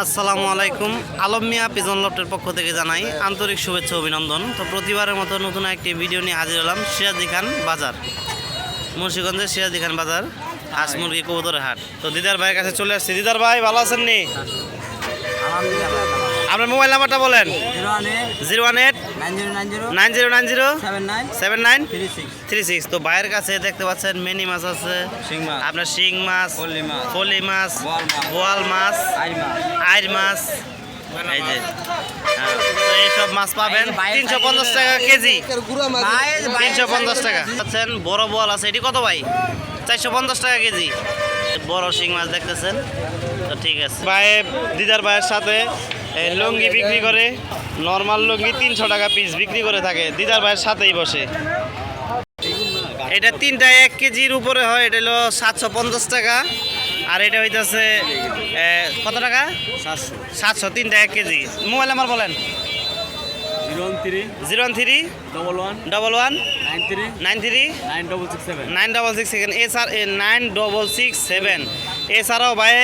আসসালামু আলাইকুম। আলম মিয়া পিজন লফটের পক্ষ থেকে জানাই আন্তরিক শুভেচ্ছা অভিনন্দন। তো প্রতিবারের মতো নতুন একটি ভিডিও নিয়ে হাজির হলাম সিরাজি খান বাজার। মুন্সিগঞ্জের সিরাজি খান বাজার হাঁস মুরগি কবুতরের হাট। তো দিদার ভাইয়ের কাছে চলে আসছি। দিদার ভাই ভালো আছেন নি? আপনার মোবাইল নাম্বারটা বলেন। Zero one eight nine zero nine zero seven nine three six তো কাছে দেখতে পাচ্ছেন মেনি মাছ আছে। আপনার শিং মাছ মাছ। ফলি মাছ বোয়াল মাছ। মাছ আইর মাছ। এই যে। হ্যাঁ, এইসব মাছ পাবেন। তিনশো পঞ্চাশ টাকা কেজি। তিনশো পঞ্চাশ টাকা। পাচ্ছেন বড় বোয়াল আছে। এটি কত ভাই? চারশো পঞ্চাশ টাকা কেজি। বড় শিং মাছ দেখতেছেন? তো ঠিক আছে। ভাই দিদার ভাইয়ের সাথে লুঙ্গি বিক্রি করে নর্মাল লুঙ্গি তিনশো টাকা পিস বিক্রি করে থাকে। দিদার ভাইয়ের সাথেই বসে। এটা তিনটা এক কেজির উপরে হয় এটা হলো সাতশো পঞ্চাশ টাকা। আর এটা হইতেছে এ, কত টাকা? সাতশো। তিনটা এক কেজি। মোবাইল নাম্বার বলেন। Zero one three double one double one nine three nine three nine double six seven. Nine double six seven. এছাড়া নাইন ডবল সিক্স সেভেন। এছাড়াও ভাই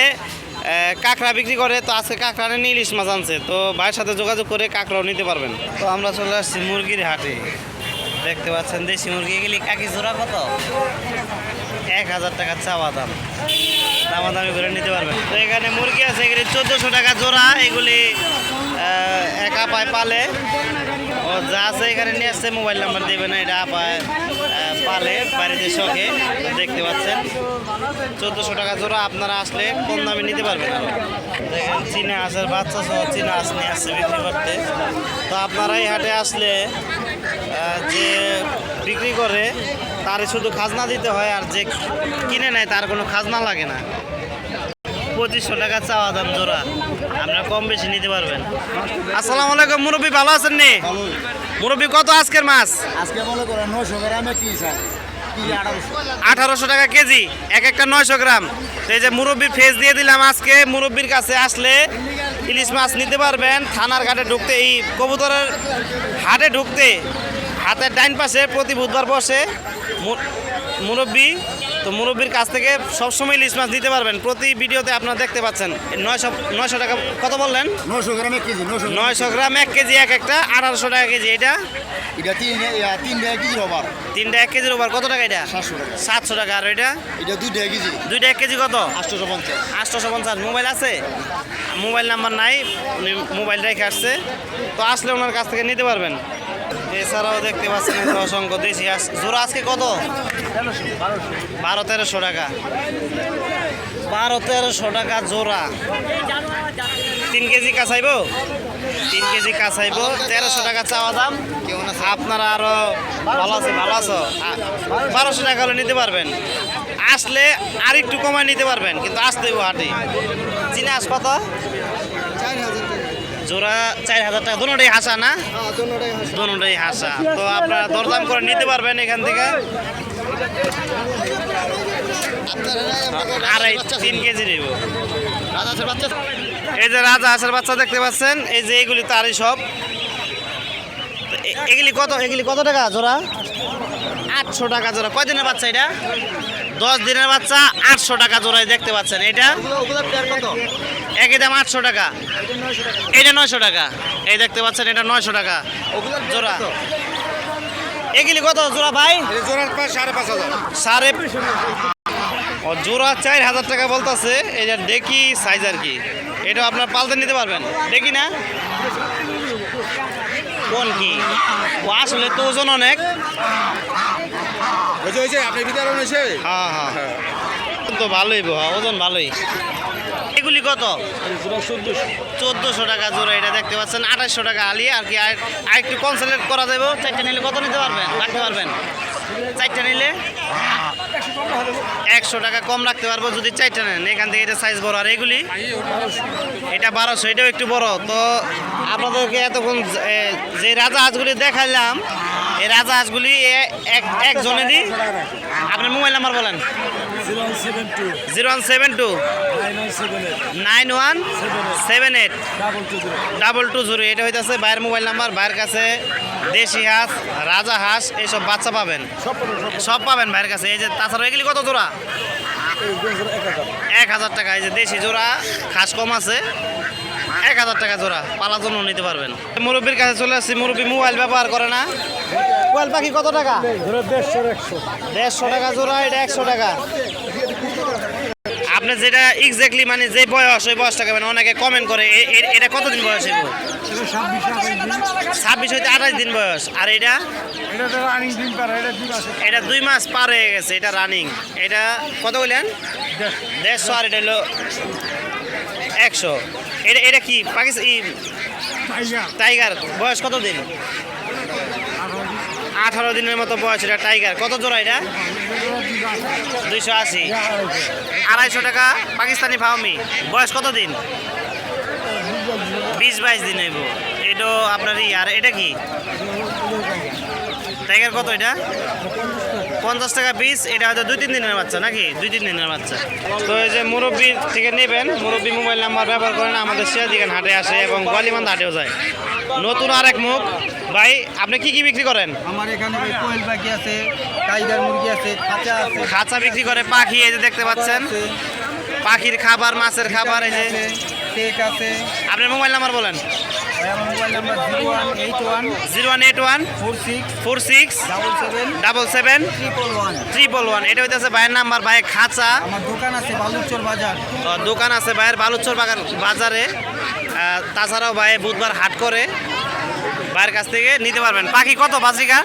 কাঁকড়া বিক্রি করে, তো আজকে কাঁকড়া নিয়ে ইলিশ মাছ আনছে। তো ভাইয়ের সাথে যোগাযোগ করে কাঁকড়াও নিতে পারবেন। তো আমরা চলে আসছি মুরগির হাটে। দেখতে পাচ্ছেন দেশি মুরগি, এগুলি কাকি জোড়া কত? এক হাজার টাকা চাওয়া দাম। দামাদামি করে নিতে পারবেন। তো এখানে মুরগি আছে, এগুলি চোদ্দোশো টাকা জোড়া, এগুলি একা পায় পালে। ও, যা আছে এখানে নিয়ে আসছে, মোবাইল নাম্বার দেবে না, এটা পালে, বাড়িতে শখে, দেখতে পাচ্ছেন। চোদ্দোশো টাকা জোড়া আপনারা আসলে কম দামে নিতে পারবেন। দেখেন, চীনা হাঁসের বাচ্চা সহ চীনা হাঁস নিয়ে আসছে বিক্রি করতে। তো আপনারা এই হাটে আসলে যে বিক্রি করে, তারে শুধু খাজনা দিতে হয়, আর যে কিনে নেয়, তার কোনো খাজনা লাগে না। পঁচিশশো টাকা চাওয়া দাম জোড়া। আপনারা কম বেশি নিতে পারবেন। আসসালামু আলাইকুম মুরব্বী ভালো আছেন নি? মুরব্বী কত আজকের মাছ? আজকে মনে করেন নশো গ্রামে কি আঠারোশো? টাকা কেজি এক একটা নয়শো গ্রাম। তো এই যে মুরব্বীর ফেস দিয়ে দিলাম আজকে মুরব্বীর কাছে আসলে ইলিশ মাছ নিতে পারবেন। থানার ঘাটে ঢুকতে এই কবুতরের হাটে ঢুকতে হাতের ডাইন পাশে প্রতি বুধবার বসে। মুরব্বী তো মুরব্বীর কাছ থেকে সবসময় ইলিশ মাছ নিতে পারবেন। প্রতি ভিডিওতে আপনারা দেখতে পাচ্ছেন। নয়শো নয়শো টাকা কত বললেন? নশো এক কেজি নয়শো গ্রাম এক কেজি। এক একটা আঠারোশো টাকা কেজি এটা? এটা ওভার। তিনটা এক কেজির ওপর কত টাকা এটা? সাতশো টাকা। সাতশো টাকা আর এটা? এটা দুই টাকা কেজি। দুইটা এক কেজি কত? আটশোশো পঞ্চাশ। আটশোশো পঞ্চাশ মোবাইল আছে? মোবাইল নাম্বার নাই মোবাইল রেখে আসছে। তো আসলে ওনার কাছ থেকে নিতে পারবেন। এছাড়াও দেখতে পাচ্ছেন অসংখ্য দেশি জোড়া আজকে কত? বারো তেরোশো টাকা। বারো তেরোশো টাকা জোড়া। তিন কেজি কাছাইব তিন কেজি কাছাইব তেরোশো টাকা চাওয়া দাম। আপনারা আরও ভালো আছে, ভালো আছো? বারোশো টাকা হলে নিতে পারবেন। আসলে আর একটু কমায় নিতে পারবেন, কিন্তু আসতে হইব হাটে। চিনে আস কত? জোড়া চার হাজার টাকা দুটাই হাসা না? দুটাই হাসা। তো আপনারা দরদাম করে নিতে পারবেন এখান থেকে। আড়াই তিন কেজি নেব। এই যে রাজা হাঁসের বাচ্চা দেখতে পাচ্ছেন এই যে এগুলি তারই সব। এগুলি কত এগুলি কত টাকা জোড়া? আটশো টাকা জোড়া। কয়দিনের বাচ্চা এটা? দশ দিনের বাচ্চা, আটশো টাকা জোড়ায় দেখতে পাচ্ছেন। এটা? একই দাম আটশো টাকা। এটা নয়শো টাকা। এই দেখতে পাচ্ছেন, এটা নয়শো টাকা জোড়া। এগুলি কত জোড়া ভাই? সাড়ে পাঁচ হাজার সাড়ে ও, জোড়া চার হাজার টাকা বলতেছে। এটা দেখি সাইজ আর কি। এটা আপনার পালতে নিতে পারবেন? দেখি না। কোন কি? ও, আসলে তো ওজন অনেক। হয়েছে হয়েছে আপনি হয়েছে হ্যাঁ হ্যাঁ। তো ভালোই ওজন ভালোই। এগুলি কত? চোদ্দোশো টাকা জোড়া এটা দেখতে পাচ্ছেন আঠাশশো টাকা আলি আর কি আর একটু কনসেন্ট্রেট করা যাবে চারটে নিলে কত নিতে পারবেন? রাখতে পারবেন? চারটে নিলে একশো টাকা কম রাখতে পারব যদি চারটে নেন। এখান থেকে এটা সাইজ বড় আর এগুলি এটা বারোশো এটাও একটু বড়। তো আপনাদেরকে এতক্ষণ যে- রাজা হাঁসগুলি দেখাইলাম এই রাজা হাঁসগুলি একজনেরই। আপনার মোবাইল নাম্বার বলেন। Zero two zero one seven two. Nine one seven eight. Double two zero. এটা হইতেছে ভাইয়ের মোবাইল নাম্বার। ভাইয়ের কাছে দেশি হাঁস রাজা হাঁস এইসব বাচ্চা পাবেন। সব পাবেন ভাইয়ের কাছে। এই যে তাছাড়া এগুলি কত জোড়া? এক হাজার টাকা। এই যে দেশি জোড়া খাস কম আছে। এক হাজার টাকা জোড়া। পালার জন্য নিতে পারবেন। মুরব্বীর কাছে চলে আসছি। মুরব্বী মোবাইল ব্যবহার করে না? মোবাইল পাখি কত টাকা? দেড়শো দেড়শো টাকা জোড়া এটা একশো টাকা। আপনি যেটা এক্স্যাক্টলি মানে যে বয়স ওই বয়সটাকে মানে অনেকে কমেন্ট করে এটা কতদিন বয়স এগো ছাব্বিশ হইতে আঠাশ দিন বয়স। আর এটা? এটা দুই মাস পার হয়ে গেছে এটা রানিং এটা কত বললেন? দেড়শো। আর এটা হলো একশো। এটা এটা কি? পাকিস্তান টাইগার বয়স কত দিন আঠারো দিনের মতো বয়স এটা টাইগার। কত জোড়া এটা? দুইশো আশি। আড়াইশো টাকা পাকিস্তানি ফাউমি বয়স কত দিন? বিশ বাইশ দিন হইব। এটা আপনার ই, আর এটা কি? টাইগার কত এটা? পঞ্চাশ টাকা পিস এটা হয়তো দুই তিন দিনের বাচ্চা নাকি? দুই তিন দিনের বাচ্চা। তো এই যে মুরব্বীর থেকে নেবেন মুরব্বী মোবাইল নাম্বার ব্যবহার করেন আমাদের সিরাদিগান হাটে আসে এবং গোয়ালিমান্দ হাটেও যায়। নতুন আরেক মুখ। ভাই আপনি কি কি বিক্রি করেন? আমার এখানে কোয়েল পাখি আছে টাইগার মুরগি আছে খাঁচা আছে। খাঁচা বিক্রি করে পাখি এই যে দেখতে পাচ্ছেন। পাখির খাবার মাছের খাবার এই যে। কেক আছে। আপনার মোবাইল নাম্বার বলেন। Zero one eight one four six double seven triple one এটা হইতেছে ভাইয়ের নাম্বার ভাই খাঁচা। দোকান আছে বালুচর বাজার। দোকান আছে ভাইয়ের বালুচর বাগান বাজারে। তাছাড়াও ভাই বুধবার হাট করে। ভাইয়ের কাছ থেকে নিতে পারবেন। পাখি কত বাজিকা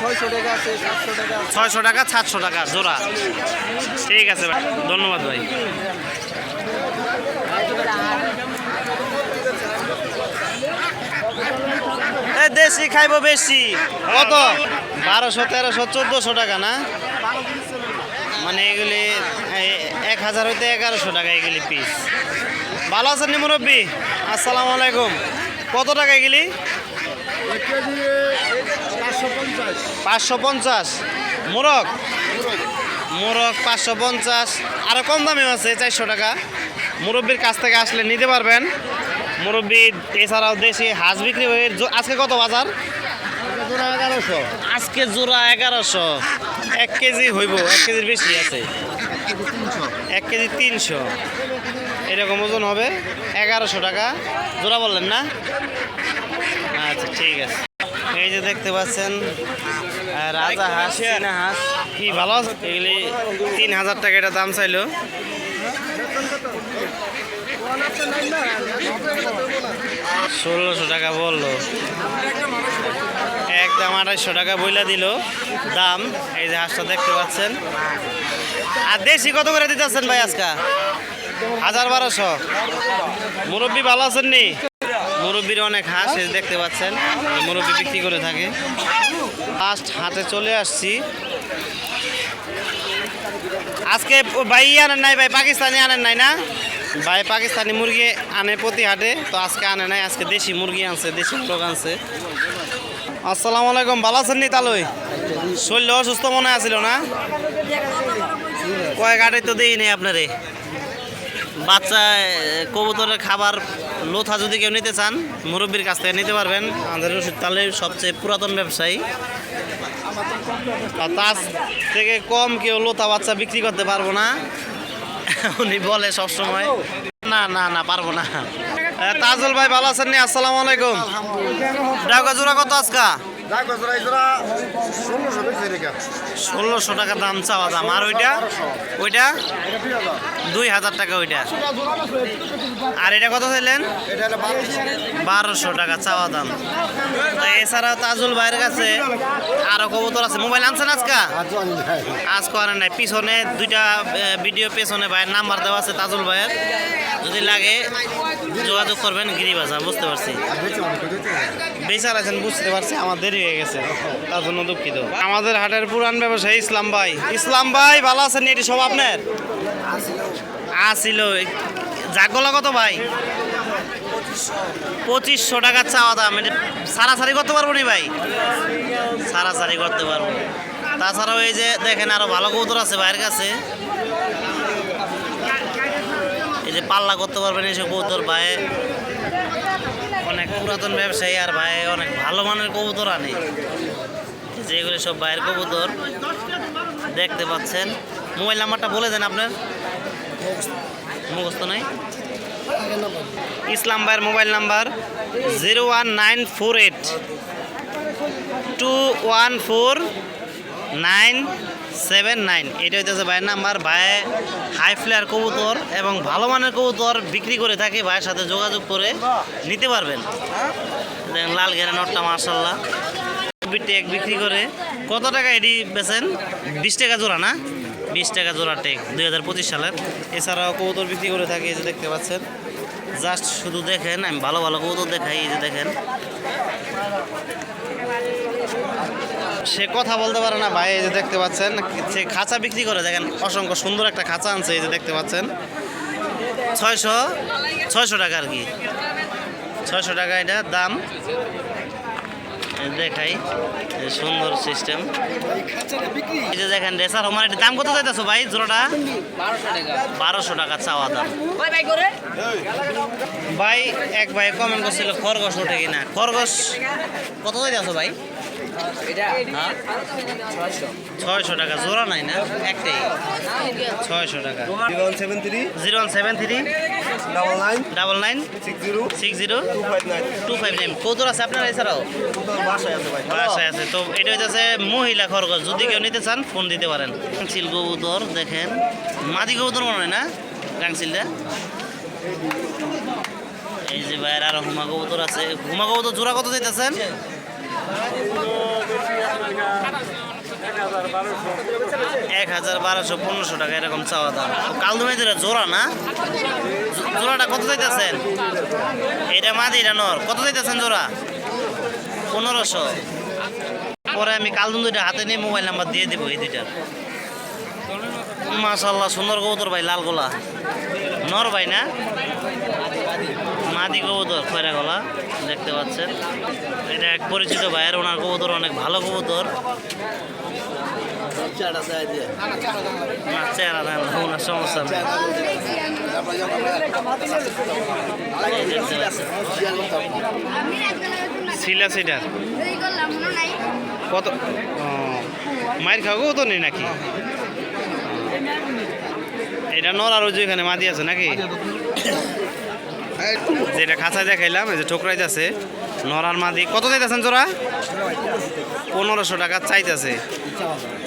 ছয়শো টাকা সাতশো টাকা ছয়শো টাকা সাতশো টাকা জোড়া। ঠিক আছে ভাই ধন্যবাদ ভাই। দেশি খাইবো বেশি। কত? বারোশো, তেরোশো, চোদ্দোশো টাকা না? মানে এগুলি এক হাজার হইতে এগারোশো টাকা এগুলি পিস ভালো আছেন নি মুরব্বী? আসসালামু আলাইকুম। কত টাকা এগুলি? পাঁচশো পঞ্চাশ। মোরগ? মোরগ পাঁচশো পঞ্চাশ। আরও কম দামেও আছে, চারশো টাকা। মুরব্বীর কাছ থেকে আসলে নিতে পারবেন। মুরব্বি এছাড়াও দেশি হাঁস বিক্রি হয়ে আজকে কত বাজার? আজকে জোড়া এগারোশো। এক কেজি হইব এক কেজির বেশি আছে। এক কেজি তিনশো। এরকম ওজন হবে এগারোশো টাকা। জোড়া বললেন না? আচ্ছা ঠিক আছে। এই যে দেখতে পাচ্ছেন রাজা হাঁস হাঁস। কি ভালো আছে? এগুলি তিন হাজার টাকা এটা দাম চাইলো। ষোলোশো টাকা বলল। একদম আড়াইশো টাকা বইলা দিল। দাম, এই যে হাঁসটা দেখতে পাচ্ছেন। আর দেশি কত করে দিতেছেন ভাই আজকা? হাজার বারোশো। মুরব্বী ভালো আছেন নি? মুরব্বীর অনেক হাঁস দেখতে পাচ্ছেন। মুরব্বী বিক্রি করে থাকে। ফার্স্ট হাটে চলে আসছি। আজকে ভাই আনেন নাই ভাই, পাকিস্তানি আনেন নাই না? ভাই, পাকিস্তানি মুরগি আনে প্রতি হাটে। তো আজকে আনে নাই, আজকে দেশি মুরগি আনছে, দেশি লোক আনছে। আসসালামু আলাইকুম, ভালো আছেন নি তালুই শরীর অসুস্থ মনে আছিল না? কয়েক আটে তো দেই নেই আপনারে। বাচ্চা, কবুতরের খাবার লোথা যদি কেউ নিতে চান, মুরব্বীর কাছ থেকে নিতে পারবেন। আমাদের রশিদ তালের সবচেয়ে পুরাতন ব্যবসায়ী। তার থেকে কম কেউ লোথা বাচ্চা বিক্রি করতে পারব না। উনি বলে সবসময় না না না পারব না। তাজুল ভাই ভালো আছেন নি? আসসালামু আলাইকুম। ঢাকা জোড়া কত আজকা? ষোলোশো টাকা দাম চাওয়া দাম। আর ওইটা? ওইটা? দুই হাজার টাকা ওইটা। আর এটা কত চাইলেন? বারোশো টাকা চাওয়া দাম। তো এছাড়াও তাজুল ভাইয়ের কাছে আরও কবুতর আছে। মোবাইল আনছেন আজকা? আজ করেন নাই। পিছনে দুইটা ভিডিও পেছনে ভাইয়ের নাম্বার দেওয়া আছে তাজুল ভাইয়ের। যদি লাগে যোগাযোগ করবেন গিরিবাজা, বুঝতে পারছি। বেচার আছেন, বুঝতে পারছি, আমার দেরি হয়ে গেছে। তার জন্য দুঃখিত। আমাদের হাটের পুরান ব্যবসায়ী ইসলাম ভাই। ইসলাম ভাই, ভালো আছেন? এটি সব আপনার? আসিল। জাগলা কত ভাই? পঁচিশশো টাকা চাওয়া দাম। এটা সারাসারি করতে পারব নি ভাই? সারাসারি করতে পারব। তাছাড়াও এই যে দেখেন, আরও ভালো কৌতর আছে ভাইয়ের কাছে। যে পাল্লা করতে পারবেন এইসব কৌতর ভাই। অনেক পুরাতন ব্যবসায়ী আর ভাই, অনেক ভালো মানের কবুতর আনে। যেগুলো সব ভাইয়ের কবুতর। দেখতে পাচ্ছেন। মোবাইল নাম্বারটা বলে দেন আপনার। মুখস্থ নাই। ইসলাম ভাইয়ের mobile number zero one nine four eight. Two one four nine seven nine. এটা হইতেছে ভাইয়ের নাম্বার। ভাই হাই ফ্লেয়ার কবুতর এবং ভালো মানের কবুতর বিক্রি করে থাকে ভাইয়ের সাথে যোগাযোগ করে নিতে পারবেন। লাল ঘেরা নটটা মার্শাল্লাহ টেক বিক্রি করে। কত টাকা এটি বেছেন বিশ টাকা জোড়া না? বিশ টাকা জোড়া টেক দুই হাজার পঁচিশ সালের। এছাড়াও কবুতর বিক্রি করে থাকে, এই যে দেখতে পাচ্ছেন। জাস্ট শুধু দেখেন, আমি ভালো ভালো কবুতর দেখাই, এই যে দেখেন। সে কথা বলতে পারে না। ভাই, এই যে দেখতে পাচ্ছেন, সে খাঁচা বিক্রি করে। দেখেন, অসংখ্য সুন্দর একটা খাঁচা আনছে, এই যে দেখতে পাচ্ছেন। ছয়শো ছয়শো টাকা আর কি। ছয়শো টাকা এটা দাম। দেখাই সুন্দর সিস্টেম এই যে দেখেন, রেসার হোমার এটার দাম কত চাইতেছো ভাই? জোড়াটা? বারোশো টাকা চাওয়া দাম। ভাই, এক ভাই কমেন্ট করছিল, খরগোশ ওঠে কিনা? খরগোশ কত চাইতেছো ভাই? ছয়শো। টাকা জোড়া নাই না? একটাই। ছয়শো টাকা। Zero one seven three. Zero one seven three. Double nine. Double nine. Six zero. Six zero. Two five nine. Two five nine. কত আছে আপনার এছাড়াও? বাসায় আছে ভাই। বাসায় আছে। তো এটা হচ্ছে মহিলা খরগোশ। যদি কেউ নিতে চান ফোন দিতে পারেন। চিল কবুতর দেখেন। মাদি কবুতর মনে হয় না? গাংচিলটা? এই যে বাইরে আরও হুমা কবুতর আছে। হুমা কবুতর জোড়া কত দিতেছেন এক হাজার বারোশো পনেরোশো টাকা এরকম চাওয়া দাম। কালদুমেদের জোড়া না? জোড়াটা কত দিতেছেন এটা মাদি, এটা নর। কত দিতেছেন জোড়া? পনেরোশো। পরে আমি কালদুন দুইটা হাতে নিয়ে মোবাইল নাম্বার দিয়ে দেবো এই দুইটার। মাশাল্লাহ সুন্দর কবুতর ভাই লাল গোলা নর ভাই না? মাদি কবুতর, খয়রা গলা, দেখতে পাচ্ছেন। এটা এক পরিচিত ভাইয়ের, ওনার কবুতর অনেক ভালো কবুতর। চেহারা সমস্যা কত? মায়ের খাওয়া তো নেই নাকি? এটা নর আর ওই যে এখানে মাদি আছে নাকি? যেটা খাঁচায় দেখাইলাম, এই যে ঠোকরাইতে আছে নর আর মাদি। কত চাইতেছেন জোড়া? পনেরোশো টাকা চাইতেছে।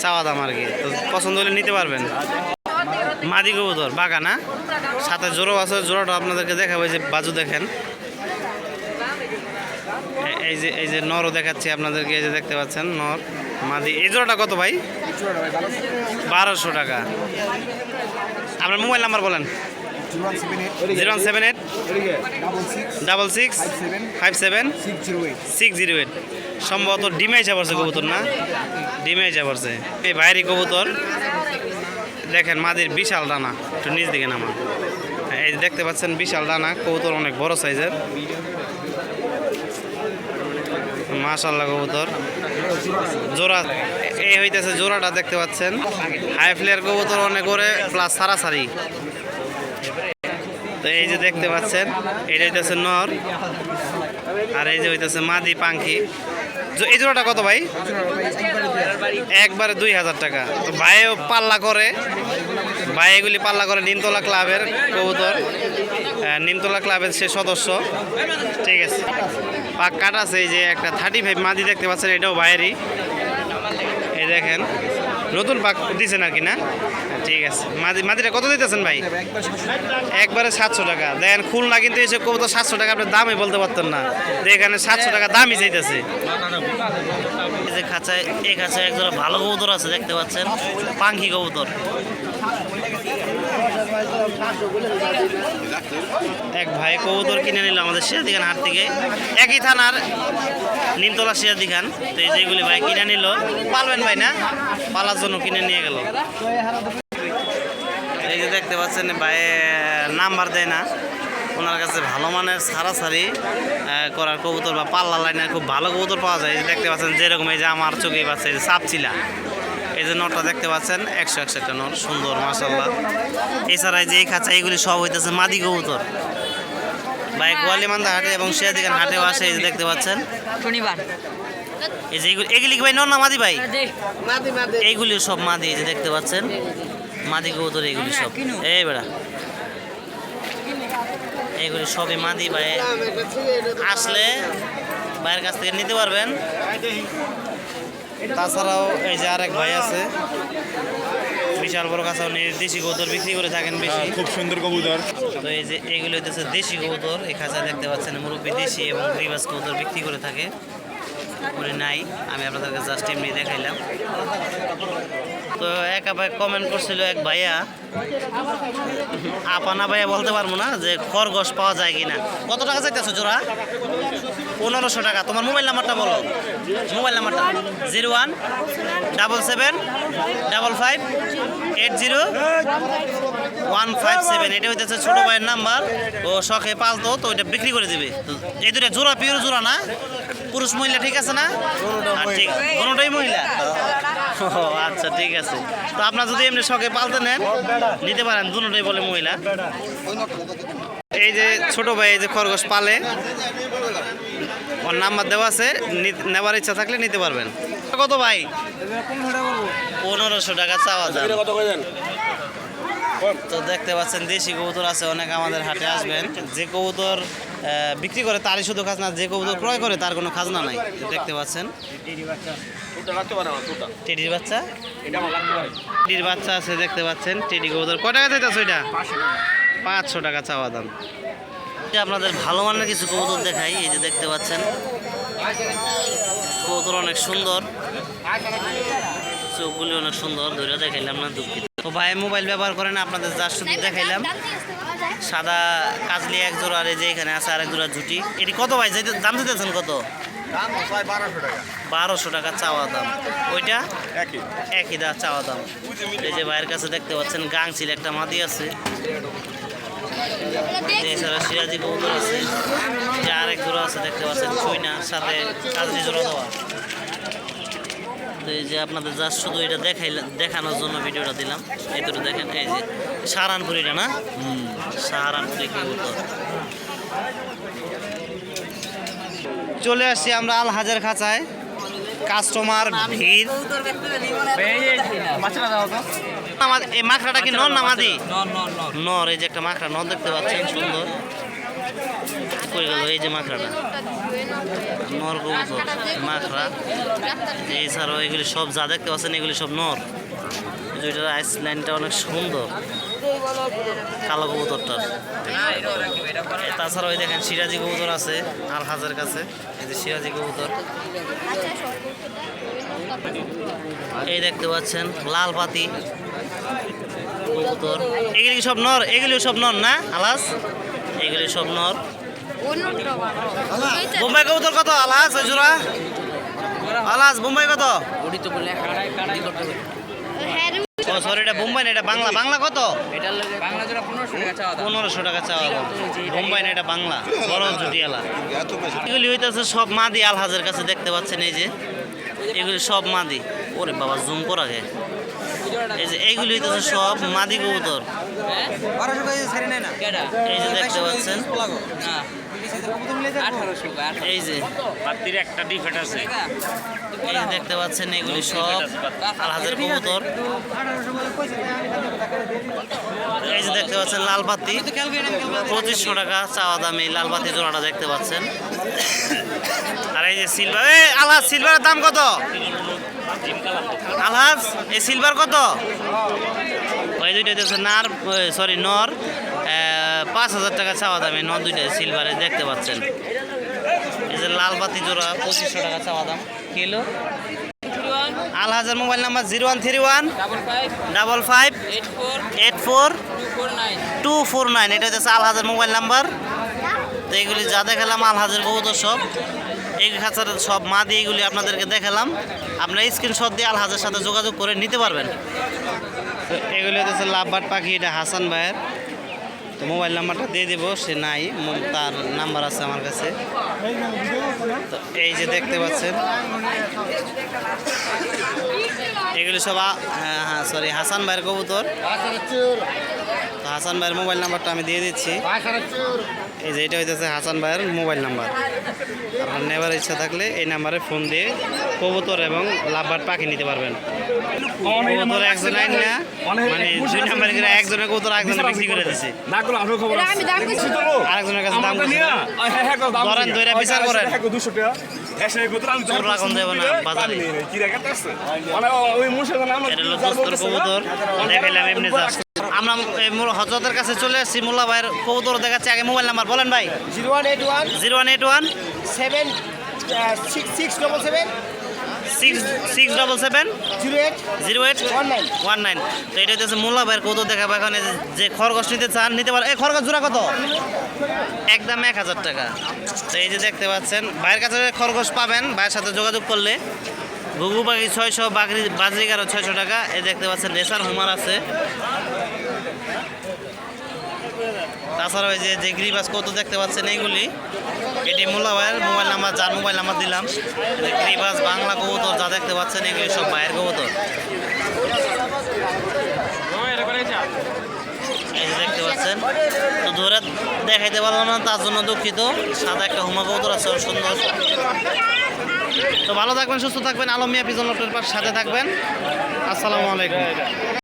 চাওয়া দাম আর কি। তো পছন্দ হলে নিতে পারবেন। মাদি কবুতর, বাগানা সাথে জোড়ো আছে। জোড়াটা আপনাদেরকে দেখাবো। যে বাজু দেখেন। এই যে এই যে নরও দেখাচ্ছি আপনাদেরকে। এই যে দেখতে পাচ্ছেন, নর, মাদি। এই জোড়াটা কত ভাই? বারোশো টাকা। আপনার মোবাইল নাম্বার বলেন। Zero seven eight double six five seven six zero eight সম্ভবত ডিমে এসে কবুতর না? ডিমে এসে পড়ছে। এই বাইরে কবুতর। দেখেন মাদির বিশাল ডানা। একটু নিচ দিকে নামা এই যে দেখতে পাচ্ছেন বিশাল ডানা। কবুতর অনেক বড় সাইজের। মাশাল্লাহ কবুতর। জোড়া এই হইতেছে জোড়াটা দেখতে পাচ্ছেন। হাই ফ্লেয়ার কবুতর অনেক করে প্লাস সারাসারি। তো এই যে দেখতে পাচ্ছেন, এটা হইতেছে নর আর এই যে হইতেছে মাদি পাঙ্খি। এই জোড়াটা কত ভাই? একবারে দুই হাজার টাকা। তো ভাইও পাল্লা করে। ভাই এগুলি পাল্লা করে নিমতলা ক্লাবের কবুতর। নিমতলা ক্লাবের সে সদস্য। ঠিক আছে। পাক কাট আছে এই যে একটা থার্টি ফাইভ মাদি দেখতে পাচ্ছেন, এটাও বাইরেই এই দেখেন। নতুন পাক দিচ্ছেন আর কি না? ঠিক আছে। মাদি, মাদিটা কত দিতেছেন ভাই? একবারে সাতশো টাকা। দেখেন খুলনা কিন্তু এসে কত সাতশো টাকা, আপনি দামই বলতে পারতেন না। এখানে সাতশো টাকা দামই চাইতেছে। এই যে খাঁচায়, এই খাঁচায় একজন ভালো কবুতর আছে, দেখতে পাচ্ছেন। পাঙ্খি কবুতর। এক ভাই কবুতর কিনে নিল আমাদের সিরাদিখান হাট থেকে। একই থানার নিমতলা সিরাদিখান তো যেগুলি ভাই কিনে নিল পালবেন ভাই না? পালার জন্য কিনে নিয়ে গেল। এই যে দেখতে পাচ্ছেন ভাই নাম্বার দেয় না। ওনার কাছে ভালো মানের আহ, করার কবুতর বা পাল্লা লাইনের খুব ভালো কবুতর পাওয়া যায়। দেখতে পাচ্ছেন যেরকম এই যে আমার চোখে পাচ্ছে সাপচিলা। এই যে নটটা দেখতে পাচ্ছেন একশো একশো একটা নট সুন্দর মাসাল্লাহ এছাড়া যে এই খাঁচা এগুলি সব হইতেছে মাদি কবুতর। ভাই গোয়ালিমান্দা হাটে এবং সিরাদিগান হাটেও আসে এই যে দেখতে পাচ্ছেন। শনিবার। এই যে এগুলি এগুলি কি ভাই নর না মাদি ভাই? এইগুলি সব মাদি এই যে দেখতে পাচ্ছেন। মাদি কবুতর এইগুলি সব। এই বেড়া। এগুলি সবই মাদি ভাই। আসলে ভাইয়ের কাছ থেকে নিতে পারবেন। তাছাড়াও এই যে আরেক ভাই আছে বিশাল বড় কাছে উনি দেশি কবুতর বিক্রি করে থাকেন বেশি। খুব সুন্দর কবুতর। তো এই যে এগুলো হচ্ছে দেশি কবুতর এই খাঁচা দেখতে পাচ্ছেন মুরব্বী দেশি এবং রিবাস কবুতর বিক্রি করে থাকে। উনি নাই আমি আপনাদেরকে জাস্ট এমনি দেখাইলাম। তো একা ভাই কমেন্ট করছিল এক ভাইয়া আপানা ভাইয়া বলতে পারব না যে খরগোশ পাওয়া যায় কিনা। কত টাকা চাইতেছো জোড়া? পনেরোশো টাকা। তোমার মোবাইল নাম্বারটা বলো। মোবাইল নাম্বারটা zero one double seven double five eight zero one five seven. এটা হইতেছে ছোটো ভাইয়ের নাম্বার। ও শখে পালতো তো ওইটা বিক্রি করে দিবে। এই দুটা জোড়া পিওর জোড়া না? পুরুষ মহিলা ঠিক আছে না? ঠিক কোনোটাই মহিলা? ও আচ্ছা ঠিক আছে। তো আপনার যদি এমনি শখে পালতে নেন নিতে পারেন দুটোটাই বলে মহিলা। এই যে ছোট ভাই এই যে খরগোশ পালে। ওর নাম্বার দেওয়া আছে নি- নেওয়ার ইচ্ছা থাকলে নিতে পারবেন। কত ভাই? পনেরোশো টাকা চাওয়া দাম। তো দেখতে পাচ্ছেন দেশি কবুতর আছে অনেক আমাদের হাটে আসবেন। যে কবুতর বিক্রি করে তারই শুধু খাজনা যে কবুতর ক্রয় করে তার কোনো খাজনা নাই। দেখতে পাচ্ছেন। টেডির বাচ্চা? টেডির বাচ্চা আছে দেখতে পাচ্ছেন। টেডি কবুতর কয় টাকা চাইতেছে ওইটা পাঁচশো টাকা চাওয়া দাম। আপনাদের ভালো মানের কিছু কবুতর দেখাই এই যে দেখতে পাচ্ছেন। কবুতর অনেক সুন্দর। চোখগুলি অনেক সুন্দর ধরে দেখাইলাম না দুঃখিত। তো ভাই মোবাইল ব্যবহার করেন আপনাদের যার শুধু দেখাইলাম। সাদা কাজলি এক জোড়া আর এই যে এখানে আছে আরেক জোড়া জুটি এটি কত ভাই? যেতে দাম দিতেছেন কত? বারোশো টাকা। চাওয়া দাম। ওইটা? একই। দা চাওয়া দাম। এই যে ভাইয়ের কাছে দেখতে পাচ্ছেন গাংচিল একটা মাদি আছে। সিরাজি আছে আরেক আছে, দেখতে পাচ্ছেন সাথে এই যে আপনাদের যা শুধু এটা দেখাইলাম দেখানোর জন্য ভিডিওটা দিলাম। এই দেখেন, এই যে সাহারানপুরিটা না? সাহারানপুরি কবুতর চলে আসছি আমরা আল হাজার খাঁচায়। কাস্টমার ভিড়। এই মাখড়াটা কি নর না মাদি নর এই যে একটা মাখড়া নর দেখতে পাচ্ছেন সুন্দর। কই গেল এই যে মাখড়াটা নর কবুতর মাখড়া এছাড়াও এগুলি সব যা দেখতে পাচ্ছেন এগুলি সব নর। দুইটার আইসল্যান্ডটা অনেক সুন্দর। কালো কবুতরটার। তাছাড়া ওই দেখেন সিরাজি কবুতর আছে আর হাজার কাছে। এই যে সিরাজি কবুতর। এই দেখতে পাচ্ছেন লাল পাতি। কবুতর এগুলি সব নর? এগুলি সব নর না? আলাস? এগুলি সব নর। বোম্বাই কবুতর কত? আলাস জোড়া আলাস, বোম্বাই কত? ও সরি এটা বোম্বাই না, এটা বাংলা। বাংলা কত? পনেরোশো টাকা চাওয়া বোম্বাই না, এটা বাংলা। বড় জুটিয়ালা এগুলি হইতেছে সব মাদি আলহাজের কাছে দেখতে পাচ্ছেন, এই যে। এগুলি সব মাদি। ওরে বাবা, জুম করা গে এই যে এইগুলি হইতেছে সব মাদি কবুতর। এই যে দেখতে পাচ্ছেন। এই যে। বাতির একটা ডিফেক্ট আছে। এই যে দেখতে পাচ্ছেন এগুলি সব আলহাজের কবুতর। এই যে দেখতে পাচ্ছেন লাল পাতি পঁচিশশো টাকা চাওয়া দাম এই লাল পাতি জোড়াটা দেখতে পাচ্ছেন। আর এই যে সিলভার এই আলহাজ সিলভারের দাম কত? আলহাজ এই সিলভার কত? ওই দুইটা হচ্ছে নার সরি নর পাঁচ হাজার টাকা চাওয়া দাম, নর দুইটা সিলভারে দেখতে পাচ্ছেন। এই যে লাল বাতি জোড়া, পঁচিশশো টাকা চাওয়া দাম। Kilo আলহাজার mobile number zero one three one double five eight four two four nine. এটা হচ্ছে আলহাজার মোবাইল নাম্বার। তো এগুলি যা দেখালাম, আলহাজের কবুতর সব এই খাঁচার সব মা দিয়ে এগুলি আপনাদেরকে দেখালাম। আপনারা স্ক্রিনশট দিয়ে আলহাজের সাথে যোগাযোগ করে নিতে পারবেন। তো এগুলি হচ্ছে লাভবাট পাখি, এটা হাসান ভাইয়ের। তো মোবাইল নাম্বারটা দিয়ে দেবো, সে নাই তার নাম্বার আছে আমার কাছে। তো এই যে দেখতে পাচ্ছেন। এগুলি সব হ্যাঁ হ্যাঁ সরি হাসান ভাইয়ের কবুতর। হাসান ভাইয়ের মোবাইল নাম্বারটা আমি দিয়ে দিচ্ছি। এই যে এটা হইতেছে হাসান ভাইয়ের মোবাইল নাম্বার। আপনার নেবার ইচ্ছা থাকলে এই নাম্বারে ফোন দিয়ে কবুতর এবং লাভবার পাখি নিতে পারবেন। কবুতর একজন আইন না মানে দুই নাম্বার করে একজনের কবুতর একজনে বিক্রি করে দিছে। না করলে আসল খবর আছে আমি দাম দিচ্ছি। আরেকজনের কাছে দাম হ্যাঁ, হ্যাঁ, ধরেন, ওই বিচার করেন। হ্যাঁ, 200 টাকা। একশো টাকা কবুতর? মানে দেখাইলাম এমনি আমরা হজরতের কাছে চলে আসছি। মোল্লা ভাইয়ের কবুতর দেখাচ্ছি। আগে মোবাইল নাম্বার বলেন ভাই। Zero one eight one zero one eight one seven six six double seven six six double seven zero eight zero eight one nine. One nine. তো এটা হচ্ছে মোল্লা ভাইয়ের কৌতুক দেখাবো। এখানে যে- যে খরগোশ নিতে চান নিতে পারেন এই খরগোশ জোড়া কত? একদম এক হাজার টাকা। তো এই যে দেখতে পাচ্ছেন ভাইয়ের কাছে খরগোশ পাবেন। ভাইয়ের সাথে যোগাযোগ করলে। ঘুঘু পাখি ছয়শো বাকরি বাজরিকারও ছয়শো টাকা। এই দেখতে পাচ্ছেন রেসার হুমার আছে। তাছাড়া ওই যে যে গ্রিবাস কত দেখতে পাচ্ছেন এইগুলি, এটি মোল্লা ভাইয়ের মোবাইল নাম্বার যার মোবাইল নাম্বার দিলাম। গ্রিবাস বাংলা কবুতর যা দেখতে পাচ্ছেন, এগুলি সব ভাইয়ের কবুতর দেখতে পাচ্ছেন, তো ধরে দেখাইতে পারলাম না, তার জন্য দুঃখিত। সাদা একটা হুমা কবুতর আছে সুন্দর। তো ভালো থাকবেন, সুস্থ থাকবেন। আলমিয়া পিজন লটের পাশে সাথে থাকবেন। আসসালামু আলাইকুম।